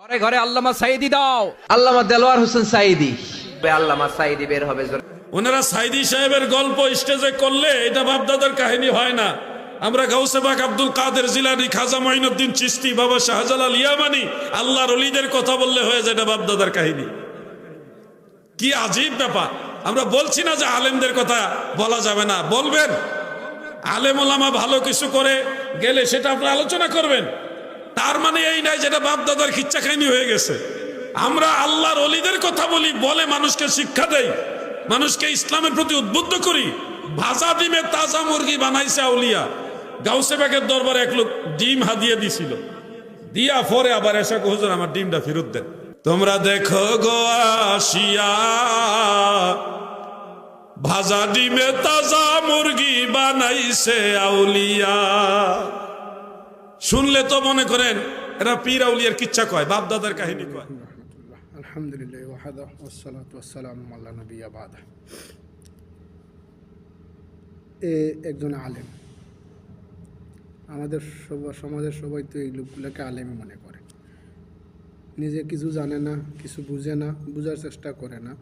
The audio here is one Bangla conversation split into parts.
ঘরে ঘরে আল্লামা সাইদি দাও। আল্লামা দেলোয়ার হোসেন সাইদি। আল্লামা সাইদি বের হবে ওনারা সাইদি সাহেবের গল্প স্টেজে করলে এটা বাপদাদার কাহিনী হয় না। আমরা গাউসেবাক আব্দুল কাদের জিলানি খাজা মাইনুদ্দিন চিস্তি বাবা শাহজালাল ইয়ামানি আল্লাহর অলিদের কথা বললে হয়ে যায় এটা বাপদাদার কাহিনী। কি আজীব ব্যাপার। আমরা বলছি না যে আলেমদের কথা বলা যাবে না। বলবেন। আলেম ওলামা ভালো কিছু করে গেলে সেটা আপনারা আলোচনা করবেন। তার মানে এই নাই যেটা বাপদাদার খিচ্চা খাইনি হয়ে গেছে। আমরা আল্লাহর অলিদের কথা বলি, বলে মানুষকে শিক্ষা দেই, মানুষকে ইসলামের প্রতি উদ্বুদ্ধ করি। ভাজা ডিমে তাজা মুরগি বানাইছে আউলিয়া। গাউসে ব্যাগের দরবারে এক লোক ডিম হাদিয়ে দিছিল। দিয়া পরে আবার এসে হুজুর, আমার ডিমটা ফেরত দেন। তোমরা দেখো গো আসিয়া, ভাজা ডিমে তাজা মুরগি বানাইছে আউলিয়া। শুনলে তো মনে করেন, এরা পীর আউলিয়ার কিচ্ছা কয় বাপ দাদার কাহিনী কয়। আলহামদুলিল্লাহ, ওয়াহাদা, ওয়াসসালাতু ওয়াসসালামু আলা নবিয়্যা বাদা। এ একজন আলেম। আমাদের সব- সমাজের সবাই তো এই লোকগুলোকে আলেমই মনে করে। নিজে কিছু জানে না, কিছু বুঝে না, বোঝার চেষ্টা করে না।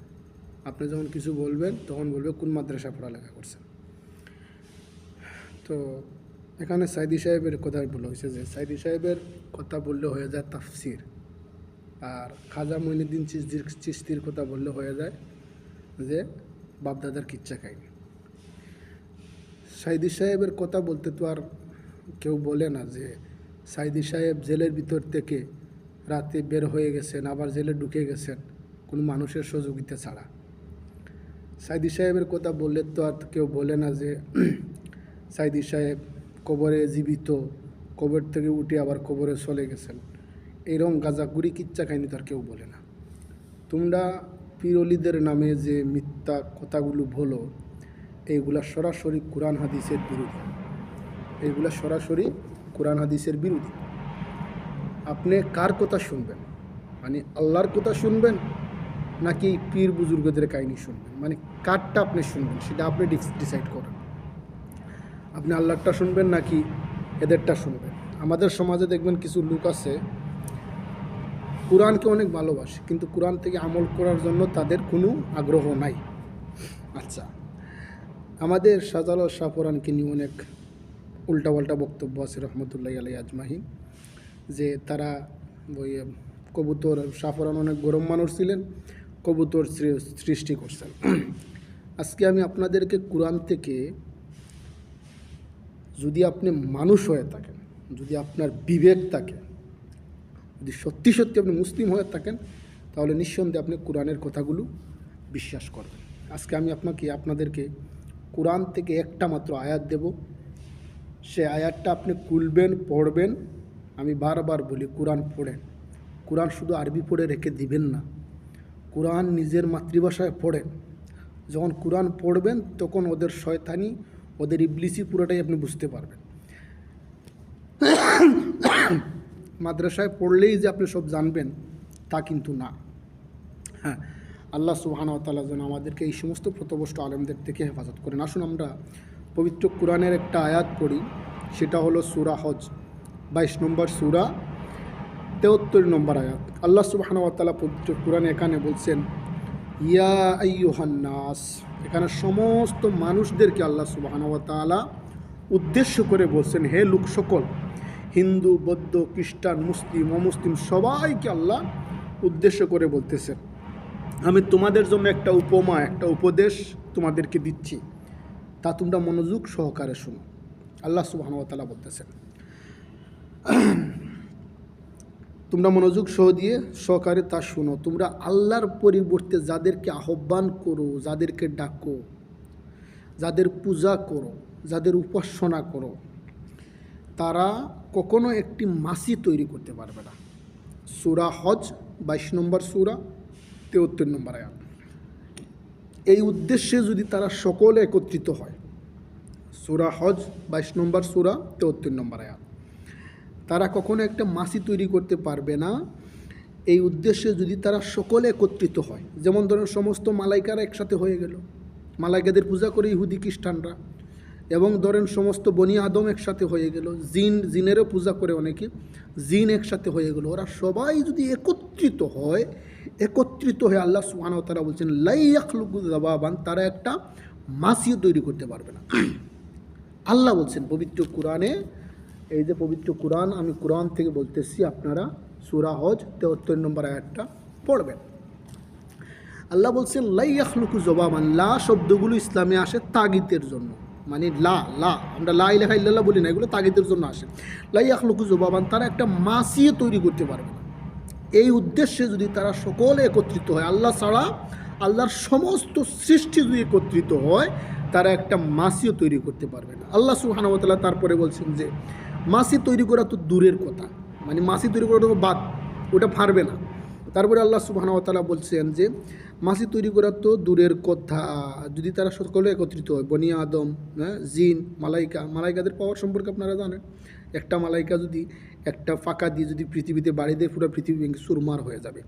আপনি যখন কিছু বলবেন, তখন বলবে, কোন মাদ্রাসা পড়ালেখা করছেন? তো এখানে সাইদি সাহেবের কথা বলা হয়েছে যে সাইদি সাহেবের কথা বললে হয়ে যায় তাফসির। আর খাজা মঈনুদ্দিন চিস্তির চিস্তির কথা বললে হয়ে যায় যে বাপদাদার কিচ্ছা খায়নি। সাইদি সাহেবের কথা বলতে তো আর কেউ বলে না যে সাইদি সাহেব জেলের ভিতর থেকে রাতে বের হয়ে গেছেন, আবার জেলে ঢুকে গেছেন, কোনো মানুষের সহযোগিতা ছাড়া। সাইদি সাহেবের কথা বললে তো আর কেউ বলে না যে সাইদি সাহেব কবরে জীবিত, কবর থেকে উঠে আবার কবরে চলে গেছেন। এরকম গাজাগুড়ি কিচ্ছা কাহিনী তার কেউ বলে না। তোমরা পিরলিদের নামে যে মিথ্যা কথাগুলো বলো, এইগুলা সরাসরি কোরআন হাদিসের বিরোধী এইগুলা সরাসরি কোরআন হাদিসের বিরোধী আপনি কার কথা শুনবেন? মানে আল্লাহর কথা শুনবেন নাকি পীর বুজুর্গদের কাহিনী শুনবেন? মানে কারটা আপনি শুনবেন, সেটা আপনি ডিসাইড করেন। আপনি আল্লাহরটা শুনবেন নাকি এদেরটা শুনবেন? আমাদের সমাজে দেখবেন কিছু লোক আছে, কোরআনকে অনেক ভালোবাসে, কিন্তু কোরআন থেকে আমল করার জন্য তাদের কোনো আগ্রহ নাই। আচ্ছা আমাদের সাজাল শাহপুরানকে নিয়ে অনেক উল্টাপাল্টা বক্তব্য আছে, রহমতুল্লাহ আলাই আজমাহিন যে তারা ওই কবুতর, শাহপুরান অনেক গরম মানুষ ছিলেন, কবুতর সৃষ্টি করছেন। আজকে আমি আপনাদেরকে কোরআন থেকে যদি আপনি মানুষ হয়ে থাকেন, যদি আপনার বিবেক থাকে, যদি সত্যি সত্যি আপনি মুসলিম হয়ে থাকেন, তাহলে নিঃসন্দেহে আপনি কোরআনের কথাগুলো বিশ্বাস করবেন। আজকে আমি আপনাকে, আপনাদেরকে কোরআন থেকে একটা মাত্র আয়াত দেব। সে আয়াতটা আপনি খুলবেন, পড়বেন। আমি বারবার বলি, কোরআন পড়েন। কোরআন শুধু আরবি পড়ে রেখে দিবেন না। কোরআন নিজের মাতৃভাষায় পড়েন। যখন কোরআন পড়বেন, তখন ওদের শয়তানি ওদের ইবলিসি পুরোটাই আপনি বুঝতে পারবেন। মাদ্রাসায় পড়লেই যে আপনি সব জানবেন, তা কিন্তু না। হ্যাঁ আল্লাহ সুবহান তাআলা যেন আমাদেরকে এই সমস্ত প্রতবষ্ট আলেমদের থেকে হেফাজত করেন। আসুন আমরা পবিত্র কোরআনের একটা আয়াত পড়ি, সেটা হলো সুরা হজ, বাইশ নম্বর সুরা, তেহত্তর নম্বর আয়াত। আল্লাহ সুবহান তাআলা পবিত্র কোরআনে এখানে বলছেন ইয়া আইয়ুহান্নাস। এখানে সমস্ত মানুষদেরকে আল্লাহ সুবহান তাআলা উদ্দেশ্য করে বলছেন, হে লোক সকল, হিন্দু, বৌদ্ধ, খ্রিস্টান, মুসলিম, অমুসলিম, সবাইকে আল্লাহ উদ্দেশ্য করে বলতেছেন আমি তোমাদের জন্য একটা উপমা, একটা উপদেশ তোমাদেরকে দিচ্ছি, তা তোমরা মনোযোগ সহকারে শুনো। আল্লাহ সুবহান তাআলা বলতেছেন। তোমরা মনোযোগ সহ দিয়ে সহকারে তা শোনো। তোমরা আল্লাহর পরিবর্তে যাদেরকে আহ্বান করো, যাদেরকে ডাকো, যাদের পূজা করো, যাদের উপাসনা করো, তারা কখনো একটি মাসি তৈরি করতে পারবে না। সুরা হজ, বাইশ নম্বর সুরা, তেহত্তর নম্বর আয়াত। এই উদ্দেশ্যে যদি তারা সকলে একত্রিত হয়, সুরা হজ, বাইশ নম্বর সুরা, তেহত্তর নম্বর আয়াত। তারা কখনো একটা মাসি তৈরি করতে পারবে না। এই উদ্দেশ্যে যদি তারা সকলে একত্রিত হয়, যেমন ধরেন সমস্ত মালাইকারা একসাথে হয়ে গেল। মালাইকাদের পূজা করে ইহুদি খ্রিস্টানরা। এবং ধরেন সমস্ত বনি আদম একসাথে হয়ে গেল। জিন, জিনেরও পূজা করে অনেকে। জিন একসাথে হয়ে গেল। ওরা সবাই যদি একত্রিত হয়, একত্রিত হয়ে আল্লাহ সুবহানাহু ওয়া তাআলা বলছেন লাইয়াখলুকু দাবাবান তারা একটা মাসিও তৈরি করতে পারবে না। আল্লাহ বলছেন পবিত্র কোরআনে এই যে পবিত্র কোরআন, আমি কোরআন থেকে বলতেছি, আপনারা সুরা হজ তেহত্তর নম্বর আয়াতটা পড়বেন। আল্লাহ বলছেন, লাই আখলুকু জবামান লা শব্দগুলো ইসলামে আসে তাগিতের জন্য। মানে লা লা, আমরা লা ইলাহা ইল্লাল্লাহ বলি না, এগুলো তাগিতের জন্য আসে। লাই আখলুকু জবাবান তারা একটা মাসিয়ে তৈরি করতে পারবে না। এই উদ্দেশ্যে যদি তারা সকলে একত্রিত হয়, আল্লাহ ছাড়া আল্লাহর সমস্ত সৃষ্টি যদি একত্রিত হয়, তারা একটা মাসিও তৈরি করতে পারবে না। আল্লাহ সুহানবতাল্লাহ তারপরে বলছেন যে মাসি তৈরি করা তো দূরের কথা। মানে মাসি তৈরি করা তো বাদ, ওটা ফারবে না। তারপরে আল্লাহ সুবাহানতালা বলছেন যে, মাসি তৈরি করা তো দূরের কথা। যদি তারা সকলে একত্রিত হয় বনিয়া আদম হ্যাঁ জিন, মালাইকা, মালাইকাদের পাওয়ার সম্পর্কে আপনারা জানেন। একটা মালাইকা যদি একটা ফাঁকা দিয়ে যদি পৃথিবীতে বাড়ি দেয় পুরো পৃথিবী সুরমার হয়ে যাবে।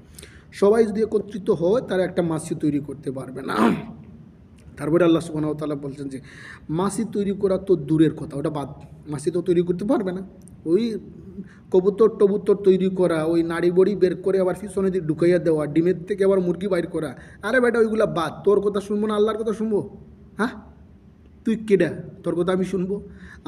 সবাই যদি একত্রিত হয়, তারা একটা মাসি তৈরি করতে পারবে না। তারপরে আল্লাহ সুবাহ তাল্লাহ বলছেন যে মাসি তৈরি করা তো দূরের কথা, ওটা বাদ মাসি তো তৈরি করতে পারবে না। ওই কবুতর টবুতর তৈরি করা, ওই নাড়ি বড়ি বের করে আবার পিছনে দিয়ে ঢুকাইয়া দেওয়া, ডিমের থেকে আবার মুরগি বাইর করা, আরে বেটা ওইগুলো বাদ, তোর কথা শুনব না, আল্লাহর কথা শুনব? হ্যাঁ? তুই কেডা? তোর কথা আমি শুনব।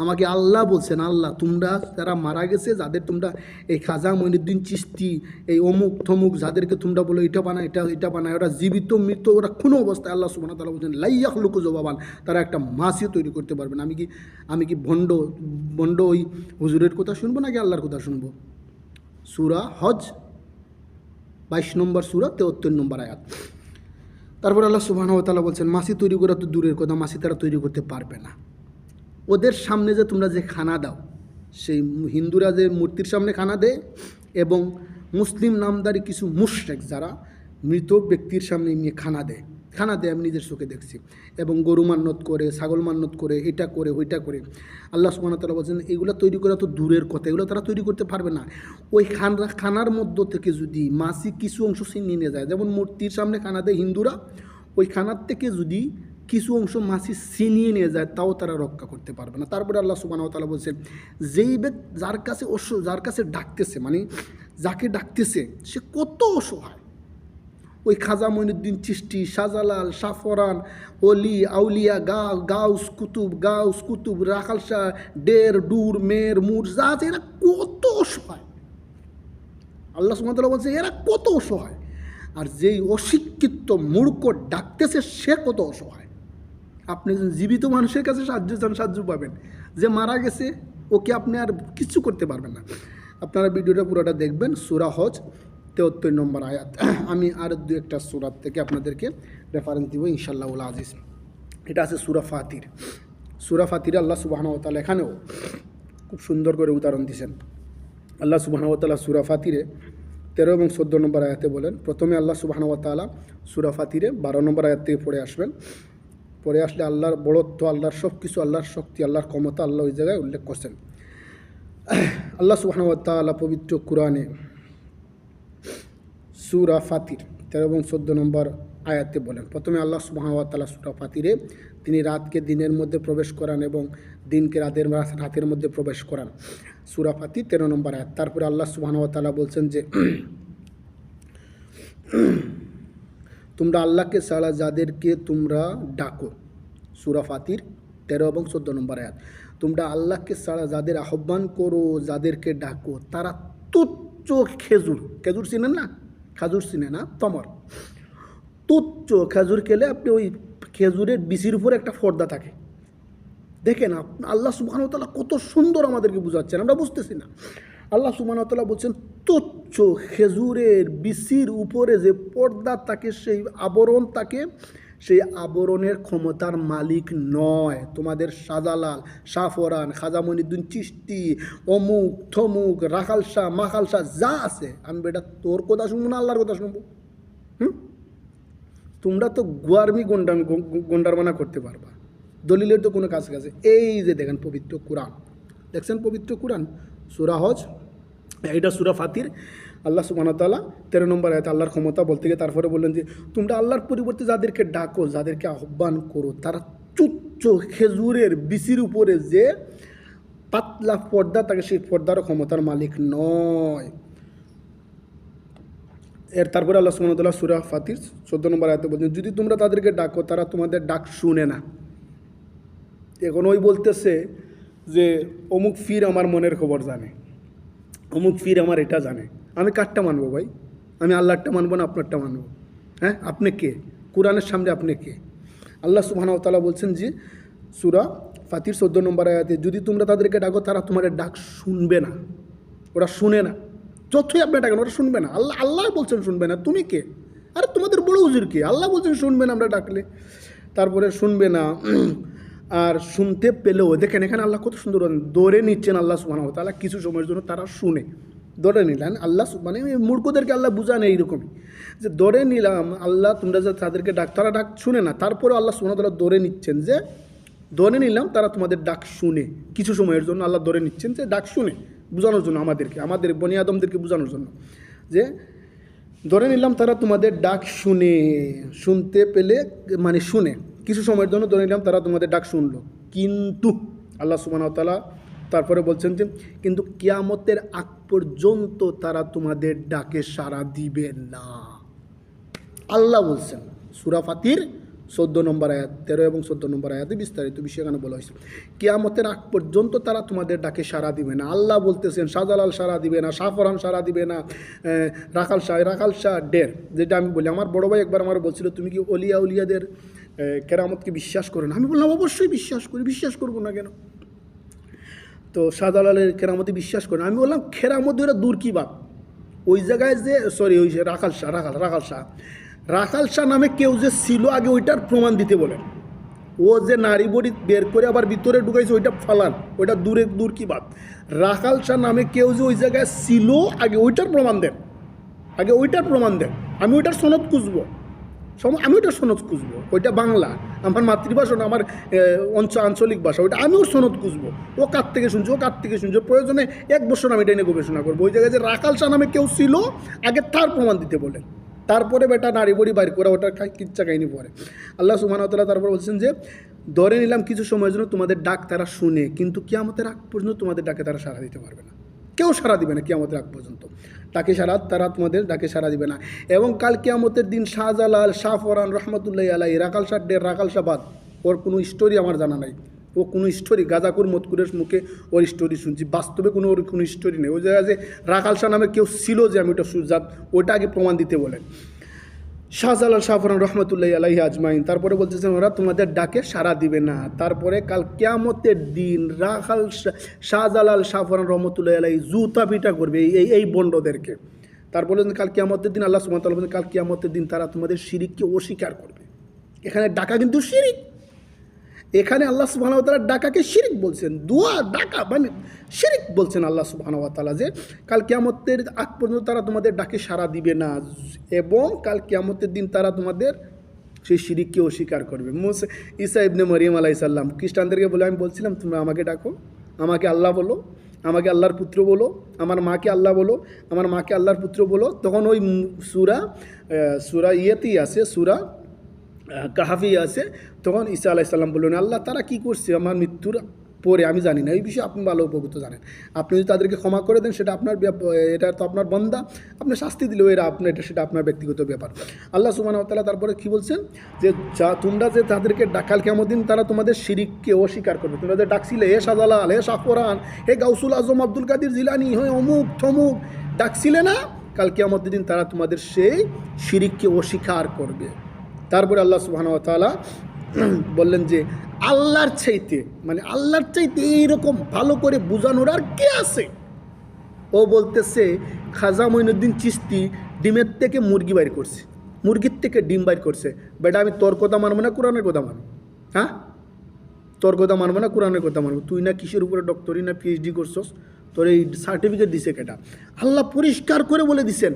আমাকে আল্লাহ বলছেন, আল্লাহ, তোমরা যারা মারা গেছে, যাদের তোমরা এই খাজা মঈনুদ্দিন চিস্তি এই অমুক থমুক যাদেরকে তোমরা বলো এটা বানা এটা এটা বানায়, ওরা জীবিত, মৃত, ওরা কোনো অবস্থায় আল্লাহ সুবাহ তালা বলছেন লাইয়াক লোক জবাবান তারা একটা মাসিও তৈরি করতে পারবেন আমি কি আমি কি ভণ্ড ভণ্ড ওই হুজুরের কথা শুনব নাকি আল্লাহর কথা শুনব? সুরা হজ, বাইশ নম্বর সুরা, তেহত্তর নম্বর আয়াত। তারপর আল্লাহ সুবাহ তালা বলছেন, মাসি তৈরি করা তো দূরের কথা, মাসি তারা তৈরি করতে পারবে না। ওদের সামনে যে তোমরা যে খানা দাও, সেই হিন্দুরা যে মূর্তির সামনে খানা দেয় এবং মুসলিম নামদারি কিছু মুশরেক যারা মৃত ব্যক্তির সামনে নিয়ে খানা দেয় খানা দেয় আমি নিজের চোখে দেখছি। এবং গরু মান্নত করে, ছাগল মান্নত করে, এটা করে, ওইটা করে। আল্লাহ সুবাহ তালা বলছেন, এগুলো তৈরি করা তো দূরের কথা, এগুলো তারা তৈরি করতে পারবে না। ওই খানা, খানার মধ্য থেকে যদি মাসি কিছু অংশ নিয়ে যায়, যেমন মূর্তির সামনে খানা দেয় হিন্দুরা, ওই খানার থেকে যদি কিছু অংশ মাছি ছিনিয়ে নিয়ে যায়, তাও তারা রক্ষা করতে পারবে না। তারপরে আল্লাহ সুবাহ তালা বলছেন, যেই ব্যক্তি, যার কাছে অস, যার কাছে ডাকতেছে মানে যাকে ডাকতেছে, সে কত অসহায়। ওই খাজা মঈনুদ্দিন চিষ্টি শাহজালাল সাফরান অলি আউলিয়া গা গাউস কুতুব গাউস কুতুব, রাখাল শাহ, ডের, ডুর, মের, মুর, যা আছে এরা কত অসহায়। আল্লাহ সুমতলা বলছে, এরা কত অসহায়। আর যেই অশিক্ষিত মূর্খ ডাকতেছে, সে কত অসহায়। আপনি একজন জীবিত মানুষের কাছে সাহায্য চান, সাহায্য পাবেন। যে মারা গেছে, ওকে আপনি আর কিছু করতে পারবেন না। আপনারা ভিডিওটা পুরোটা দেখবেন, সুরা হজ। তেহত্তর নম্বর আয়াত। আমি আর দু একটা সুরাত থেকে আপনাদেরকে রেফারেন্স দিব ইনশাল্লাহ আজিজ। এটা আছে সুরা ফাতির। সুরা ফাতির আল্লাহ তালা এখানেও খুব সুন্দর করে উদাহরণ দিয়েছেন আল্লাহ সুবাহানতালা সুরা ফাতিরে তেরো এবং চোদ্দ নম্বর আয়াতে বলেন, প্রথমে আল্লাহ সুবাহানতালা সুরা ফাতিরে বারো নম্বর আয়াত থেকে পড়ে আসবেন। পরে আসলে আল্লাহর বড়ত্ব আল্লাহর সব কিছু আল্লাহর শক্তি, আল্লাহর ক্ষমতা আল্লাহ ওই জায়গায় উল্লেখ করছেন। আল্লাহ সুবাহানতালা পবিত্র কোরআনে সুরা ফাতির, তেরো এবং চোদ্দ নম্বর আয়াতে বলেন। প্রথমে আল্লাহ সুবাহতাল্লাহ সুরা ফাতিরে তিনি রাতকে দিনের মধ্যে প্রবেশ করান এবং দিনকে রাতের রাতের মধ্যে প্রবেশ করান। সুরা ফাতির, তেরো নম্বর আয়াত। তারপরে আল্লাহ সুবাহতাল্লাহ বলছেন যে, তোমরা আল্লাহকে ছাড়া যাদেরকে তোমরা ডাকো, সুরা ফাতির, তেরো এবং চোদ্দ নম্বর আয়াত। তোমরা আল্লাহকে ছাড়া যাদের আহ্বান করো, যাদেরকে ডাকো, তারা তুচ্ছ খেজুর। খেজুর চিনেন না? খাজুর চিনে না, তমর। তুচ্চ খেজুর খেলে আপনি ওই খেজুরের বিচির উপরে একটা ফর্দা থাকে। দেখেন আল্লাহ সুবাহতাল্লাহ কত সুন্দর আমাদেরকে বুঝাচ্ছেন, আমরা বুঝতেছি না। আল্লাহ সুবাহতাল্লাহ বলছেন, তুচ্ছ খেজুরের বিচির উপরে যে পর্দা তাকে সেই আবরণ থাকে সেই আবরণের ক্ষমতার মালিক নয়। তোমাদের সাজালাল সাফরান খাজামনিদ্দিন চিস্তি অমুক, থমুক রাখাল শাহ মাখাল শাহ যা আছে। আমি বেটা তোর কথা শুনব না আল্লাহর কথা শুনব? হুম? তোমরা তো গুয়ারমি গন্ডামি গন্ডারমানা করতে পারবা। দলিলের তো কোনো কাজ কাছে। এই যে দেখেন পবিত্র কোরআন। দেখছেন পবিত্র কোরআন? সুরাহজ এটা সুরা ফাতির। আল্লাহ সুবাহতাল্লাহ তেরো নম্বর আয়তে আল্লাহর ক্ষমতা বলতে গিয়ে তারপরে বললেন যে, তোমরা আল্লাহর পরিবর্তে যাদেরকে ডাকো, যাদেরকে আহ্বান করো, তারা চুচ্চ খেজুরের বিচির উপরে যে পাতলা পর্দা, তাকে সেই পর্দার ক্ষমতার মালিক নয়। এর তারপরে আল্লাহ সুমতলা সুরা ফাতির চোদ্দ নম্বর আয়তে বলছেন, যদি তোমরা তাদেরকে ডাকো, তারা তোমাদের ডাক শুনে না। এখন ওই বলতেছে যে, অমুক ফির আমার মনের খবর জানে, অমুক ফির আমার এটা জানে। আমি কারটা মানবো ভাই? আমি আল্লাহরটা মানবো না আপনারটা মানবো? হ্যাঁ আপনি কে? কোরআনের সামনে আপনি কে? আল্লাহ সুবাহানতালা বলছেন যে, সুরা ফাতির চোদ্দ নম্বর আয়াতে, যদি তোমরা তাদেরকে ডাকো, তারা তোমাদের ডাক শুনবে না। ওরা শুনে না। যতই আপনি ডাকেন, ওরা শুনবে না। আল্লাহ আল্লাহ বলছেন শুনবে না। তুমি কে? আরে তোমাদের বড় হুজুর কে? আল্লাহ বলছেন শুনবে না আমরা ডাকলে। তারপরে শুনবে না, আর শুনতে পেলেও, দেখেন এখানে আল্লাহ কত সুন্দর দৌড়ে নিচ্ছেন আল্লাহ সুবাহ তালা কিছু সময়ের জন্য তারা শুনে। দৌড়ে নিলেন, আল্লাহ মানে মূর্খদেরকে আল্লাহ বুঝান এইরকমই। যে দৌড়ে নিলাম, আল্লাহ তোমরা যে তাদেরকে ডাক তারা ডাক শুনে না তারপরে আল্লাহ সুবাহ তারা দৌড়ে নিচ্ছেন যে দৌড়ে নিলাম, তারা তোমাদের ডাক শুনে। কিছু সময়ের জন্য আল্লাহ দৌড়ে নিচ্ছেন যে, ডাক শুনে, বোঝানোর জন্য আমাদেরকে, আমাদের বনি আদমদেরকে বোঝানোর জন্য। যে ধরে নিলাম, তারা তোমাদের ডাক শুনে, শুনতে পেলে মানে শুনে। কিছু সময়ের জন্য ধরে নিলাম, তারা তোমাদের ডাক শুনলো। কিন্তু আল্লাহ সুবাহ তালা তারপরে বলছেন যে, কিন্তু কিয়ামতের আগ পর্যন্ত তারা তোমাদের ডাকে সাড়া দিবে না। আল্লাহ বলছেন, সুরা ফাতির, চোদ্দ নম্বর আয়াত, তেরো এবং চোদ্দ নম্বর আয়াতে বিস্তারিত বিষয় এখানে বলা হয়েছে। কিয়ামতের আগ পর্যন্ত তারা তোমাদের ডাকে সাড়া দিবে না। আল্লাহ বলতেছেন, শাহজালাল সাড়া দিবে না শাহফরান সাড়া দিবে না রাখাল শাহ রাখাল শাহ ডের, যেটা আমি বলি। আমার বড় ভাই একবার আমার বলছিল, তুমি কি অলিয়া উলিয়াদের কেরামতকে বিশ্বাস করো না? আমি বললাম, অবশ্যই বিশ্বাস করি, বিশ্বাস করব না কেন? তো শাহজালালের কেরামতি বিশ্বাস করে। আমি বললাম, কেরামতি ওরা দূর কি বাপ? ওই জায়গায় যে সরি ওই যে রাখাল শাহ, রাখাল রাখাল শাহ। রাখাল শাহ নামে কেউ যে ছিল আগে ওইটার প্রমাণ দিতে বলেন ও যে নারী বড়ি বের করে আবার ভিতরে ঢুকাইছে, ওইটা ফালান। ওইটা দূরে, দূর কি বাদ রাখাল শাহ নামে কেউ যে ওই জায়গায় ছিল, আগে ওইটার প্রমাণ দেন। আগে ওইটার প্রমাণ দেন। আমি ওইটার সনদ খুঁজবো। সম আমি ওইটার সনদ খুঁজবো। ওইটা বাংলা। আমার মাতৃভাষা না আমার অঞ্চ আঞ্চলিক ভাষা, ওইটা আমি ওর সনদ খুঁজবো। ও কার থেকে শুনছো, ও কার থেকে শুনছো? প্রয়োজনে এক বছর আমি এটা নিয়ে গবেষণা করব। ওই জায়গায় যে রাখাল শাহ নামে কেউ ছিল, আগে তার প্রমাণ দিতে বলেন তারপরে বেটা নারী বড়ি বাইর করে ওটার কিচ্ছা কাহিনী পরে। আল্লাহ সুমানতলা তারপর বলছেন যে, ধরে নিলাম কিছু সময়ের জন্য তোমাদের ডাক তারা শুনে, কিন্তু কিয়ামতের আগ পর্যন্ত তোমাদের ডাকে তারা সাড়া দিতে পারবে না। কেউ সাড়া দিবে না কিয়ামতের আগ পর্যন্ত। ডাকে সারা তারা তোমাদের তাকে সারা দিবে না। এবং কাল কেয়ামতের দিন শাহজালাল শাহ ফরান রহমতুল্লাহ আলাই রাকাল শাহ ডের রাকাল শাহবাদ ওর কোনো স্টোরি আমার জানা নাই। ও কোনো স্টোরি গাজাকুর মতকুরের মুখে ওর স্টোরি শুনছি। বাস্তবে কোনো ওর কোনো স্টোরি নেই। ওই জায়গায় যে রাকাল শাহ নামে কেউ ছিল যে আমি ওটা সুজাত ওটা আগে প্রমাণ দিতে বলেন। শাহজালাল শাহফরান রহমতুল্লাহ আলাহি আজমাইন। তারপরে বলতেছেন, ওরা তোমাদের ডাকে সাড়া দিবে না। তারপরে কাল কেয়ামতের দিন রাখাল শাহজালাল শাহফরান রহমতুল্লাহ আলাহি জুতা পিটা করবে এই- এই বন্ডদেরকে। তারপরে কাল কেয়ামতের দিন আল্লাহ সুমতাল কাল কেয়ামতের দিন তারা তোমাদের শিরিককে অস্বীকার করবে। এখানে ডাকা কিন্তু শিরিক। এখানে আল্লাহ সুবাহ তালা ডাকাকে শিরিক বলছেন, দোয়া, ডাকা মানে শিরিক বলছেন আল্লাহ সুবাহ তালা যে, কাল কিয়ামতের আগ পর্যন্ত তারা তোমাদের ডাকে সাড়া দিবে না এবং কাল কিয়ামতের দিন তারা তোমাদের সেই শিরিককে অস্বীকার করবে। মুসে ইসা ইবনে মরিয়াম আলাই সাল্লাম খ্রিস্টানদেরকে বলে, আমি বলছিলাম, তোমরা আমাকে ডাকো, আমাকে আল্লাহ বলো, আমাকে আল্লাহর পুত্র বলো, আমার মাকে আল্লাহ বলো, আমার মাকে আল্লাহর পুত্র বলো। তখন ওই সুরা সুরা ইয়েতেই আছে, সুরা কাহাফি আছে, তখন ঈসা আলাইসাল্লাম বললেন আল্লাহ, তারা কি করছে? আমার মৃত্যুর পরে আমি জানি না। এই বিষয়ে আপনি ভালো উপকৃত জানেন। আপনি যদি তাদেরকে ক্ষমা করে দেন, সেটা আপনার এটা তো আপনার বন্দা। আপনি শাস্তি দিলেও এরা আপনার এটা সেটা আপনার ব্যক্তিগত ব্যাপার। আল্লাহ সুমান তাল্লাহ তারপরে কি বলছেন? যে যা, তোমরা যে তাদেরকে ডাকাল কেমন তারা তোমাদের শিরিককে অস্বীকার করবে। তোমরা যে ডাকছিলে, হে শাহজালাল, হে শাহফরান হে গাউসুল আজম, আব্দুল কাদির জিলানি, হে অমুক থমুক ডাকছিলে না? কালকে কেমন দিন তারা তোমাদের সেই শিরিককে অস্বীকার করবে। তারপরে আল্লাহ সুবহান তাআলা বললেন যে, আল্লাহর চাইতে মানে আল্লাহর চাইতে এইরকম ভালো করে বোঝানোর আর কে আছে? ও বলতেছে, খাজা মঈনুদ্দিন চিস্তি ডিমের থেকে মুরগি বাইর করছে। মুরগির থেকে ডিম বাইর করছে। বেটা, আমি তোর কথা মানবো না, কোরআনের কথা মানবো। হ্যাঁ? তোর কথা মানবো না, কোরআনের কথা মানবো। তুই না কিসের উপরে ডক্টরি না পিএইচডি করছস? তোর এই সার্টিফিকেট দিছে কেটা? আল্লাহ পরিষ্কার করে বলে দিছেন।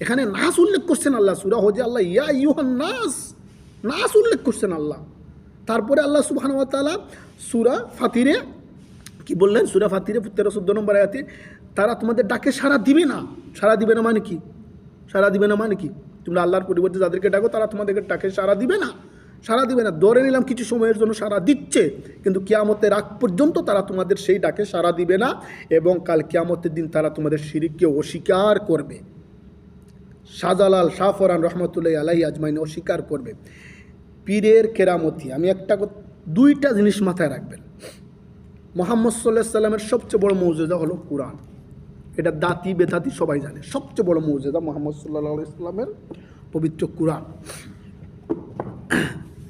এখানে নাস উল্লেখ করছেন আল্লাহ, সুরা হজে আল্লাহ, ইয়া ইউহান নাস। নাস উল্লেখ করছেন আল্লাহ। তারপরে আল্লাহ সুবহান ওয়া তাআলা সুরা ফাতিরে কি বললেন? সুরা ফাতিরে তেরো চোদ্দ নম্বর আয়াতে, তারা তোমাদের ডাকে সাড়া দিবে না। সাড়া দিবে না মানে কি? সাড়া দিবে না মানে কি? তোমরা আল্লাহর পরিবর্তে যাদেরকে ডাকো, তারা তোমাদেরকে ডাকে সাড়া দিবে না। সারা দিবে না। ধরে নিলাম কিছু সময়ের জন্য সারা দিচ্ছে, কিন্তু কিয়ামতের আগ পর্যন্ত তারা তোমাদের সেই ডাকে সারা দিবে না এবং কাল কিয়ামতের দিন তারা তোমাদের শিরিককে অস্বীকার করবে। শাহজালাল শাহফরান রহমতুল্লাহ আলাই আজমাইন অস্বীকার করবে। পীরের কেরামতি। আমি একটা দুইটা জিনিস মাথায় রাখবেন। মোহাম্মদ সাল্লাহ সাল্লামের সবচেয়ে বড় মৌজেদা হলো কোরআন। এটা দাঁতি বেতাতি সবাই জানে। সবচেয়ে বড় মৌজেদা মোহাম্মদ সাল্লাহ ইসলামের পবিত্র কোরআন।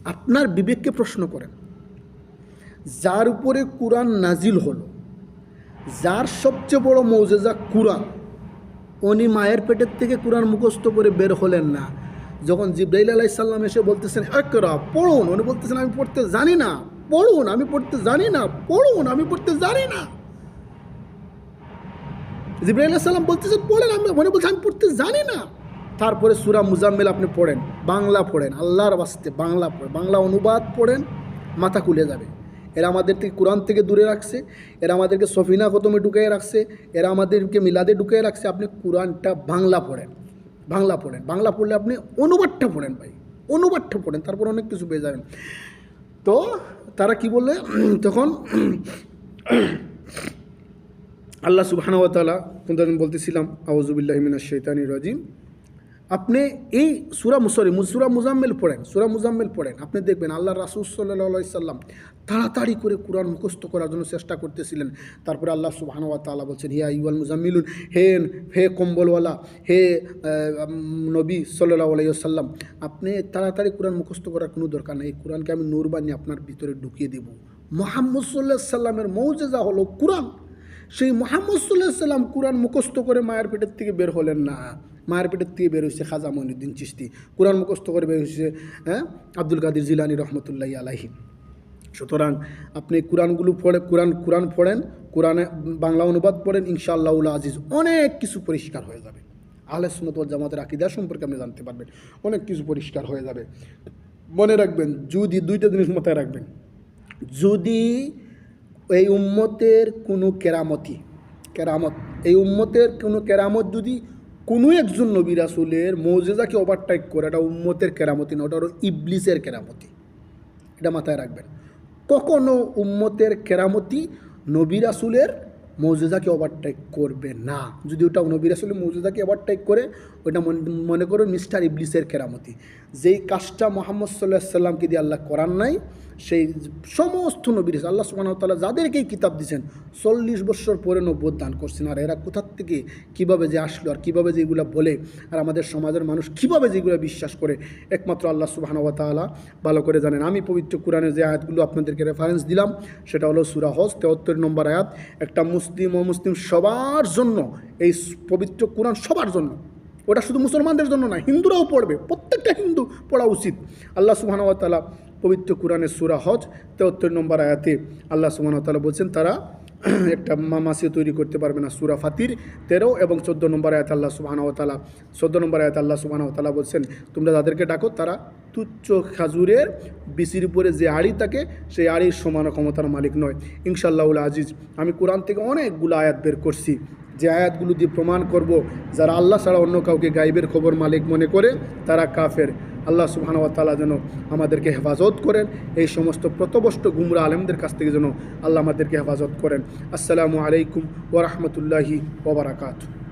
আপনার বিবেককে প্রশ্ন করেন, যার উপরে কোরআন নাজিল হলো, যার সবচেয়ে বড় মৌজেজা কোরআন উনি মায়ের পেটের থেকে কোরআন মুখস্থ করে বের হলেন না। যখন জিব্রাইল আলাই সাল্লাম এসে বলতেছেন একরা পড়ুন। উনি বলতেছেন, আমি পড়তে জানি না। পড়ুন, আমি পড়তে জানি না। পড়ুন, আমি পড়তে জানি না। জিব্রাইল সাল্লাম বলতেছেন পড়েন, আমি মনে বলছেন আমি পড়তে জানি না। তারপরে সুরা মুজাম্মেল আপনি পড়েন, বাংলা পড়েন, আল্লাহর বাস্তে বাংলা পড়েন, বাংলা অনুবাদ পড়েন, মাথা খুলে যাবে। এরা আমাদের থেকে কোরআন থেকে দূরে রাখছে, এরা আমাদেরকে সফিনা খতমে ঢুকিয়ে রাখছে, এরা আমাদেরকে মিলাদে ঢুকিয়ে রাখছে। আপনি কোরআনটা বাংলা পড়েন বাংলা পড়েন। বাংলা পড়লে আপনি অনুবাদটা পড়েন ভাই, অনুবাদটা পড়েন, তারপর অনেক কিছু পেয়ে যাবেন। তো তারা কি বললে? তখন আল্লাহ সুবাহানওয়াতালা আমি বলতেছিলাম আউজুবিল্লাহ মিনাশ শৈতানি রাজিম। আপনি এই সুরা সরি সুরা মুজাম্মেল পড়েন, সুরা মুজাম্মেল পড়েন। আপনি দেখবেন আল্লাহ রাসুল সাল্লাহ সাল্লাম তাড়াতাড়ি করে কোরআন মুখস্থ করার জন্য চেষ্টা করতেছিলেন। তারপরে আল্লাহ সুবাহানুয়া তালা বলছেন হিয়া ইউল মুজাম্মিলুন, হে হে কম্বলওয়ালা, হে নবী সাল্লাহ আলাইসাল্লাম আপনি তাড়াতাড়ি কোরআন মুখস্থ করার কোনো দরকার নেই। কোরআনকে আমি নূর বানিয়ে আপনার ভিতরে ঢুকিয়ে দেব। মোহাম্মদ সাল্লাহ সাল্লামের মৌজেজা হলো কোরআন। সেই মোহাম্মদ সাল্লাহ সাল্লাম কোরআন মুখস্থ করে মায়ের পেটের থেকে বের হলেন না। মায়ের পেটের থেকে বের হয়েছে খাজা মঈনুদ্দিন চিস্তি কোরআন মুখস্থ করে বের হয়েছে হ্যাঁ আব্দুল কাদির জিলানি রহমতুল্লাহ আলাহি সুতরাং আপনি কোরআনগুলো পড়ে কোরআন কোরআন পড়েন, কোরআনে বাংলা অনুবাদ পড়েন ইনশাআল্লাহ আজিজ। অনেক কিছু পরিষ্কার হয়ে যাবে। আহলে সুনত ওয়াল জামাতের আকিদা সম্পর্কে আপনি জানতে পারবেন। অনেক কিছু পরিষ্কার হয়ে যাবে। মনে রাখবেন, যদি দুইটা জিনিস মাথায় রাখবেন। যদি এই উম্মতের কোনো কেরামতি, কেরামত, এই উম্মতের কোনো কেরামত যদি কোনো একজন নবী রাসুলের মৌজেজাকে ওভারটেক করে, এটা উম্মতের কেরামতি না, ওটা হলো ইবলিসের কেরামতি। এটা মাথায় রাখবেন। কখনো উম্মতের কেরামতি নবী রাসুলের মৌজুদাকে ওভারটেক করবে না। যদি ওটা নবী রাসুলের মৌজুদাকে ওভারটেক করে ওটা মন- করুন মিস্টার ইবলিসের কেরামতি। যেই কাজটা মোহাম্মদ সাল্লাহ সাল্লামকে দিয়ে আল্লাহ করার নাই সেই সমস্ত নবী রাসূল, আল্লাহ সুবাহ তাল্লাহ যাদেরকেই কিতাব দিয়েছেন চল্লিশ বছর পরে নব্বত দান করছেন। আর এরা কোথার থেকে কীভাবে যে আসলো আর কীভাবে যে এগুলো বলে আর আমাদের সমাজের মানুষ কীভাবে যেগুলো বিশ্বাস করে একমাত্র আল্লাহ সুবাহ তাআলা ভালো করে জানেন। আমি পবিত্র কোরআনের যে আয়াতগুলো আপনাদেরকে রেফারেন্স দিলাম সেটা হলো সুরা হজ তেহত্তর নম্বর আয়াত। একটা মুসলিম ও মুসলিম সবার জন্য এই পবিত্র কোরআন সবার জন্য। ওটা শুধু মুসলমানদের জন্য না, হিন্দুরাও পড়বে। প্রত্যেকটা হিন্দু পড়া উচিত। আল্লাহ সুবাহ তাআলা পবিত্র কোরআনের সুরা হজ, তেহত্তর নম্বর আয়াতে আল্লাহ সুবাহ তাআলা বলছেন, তারা একটা মামাসি তৈরি করতে পারবে না, সুরা ফাতির তেরো এবং চোদ্দ নম্বর আয়াত আল্লাহ সুবাহ তালা চোদ্দ নম্বর আয়াত আল্লাহ সুবাহ তালা বলছেন, তোমরা যাদেরকে ডাকো, তারা তুচ্ছ খাজুরের বিচির উপরে যে আড়ি থাকে, সেই আড়ির সমান ক্ষমতার মালিক নয়। ইনশাল্লাহুল আজিজ, আমি কোরআন থেকে অনেকগুলো আয়াত বের করছি। যে আয়াতগুলো দিয়ে প্রমাণ করব, যারা আল্লাহ ছাড়া অন্য কাউকে গাইবের খবর মালিক মনে করে, তারা কাফের। আল্লাহ সুবহানাহু ওয়া তাআলা যেন আমাদেরকে হেফাজত করেন, এই সমস্ত প্রতবষ্ট গুমরা আলেমদের কাছ থেকে যেন আল্লাহ আমাদেরকে হেফাজত করেন। আসসালামু আলাইকুম ওয়া রাহমাতুল্লাহি ওয়া বারাকাতুহু।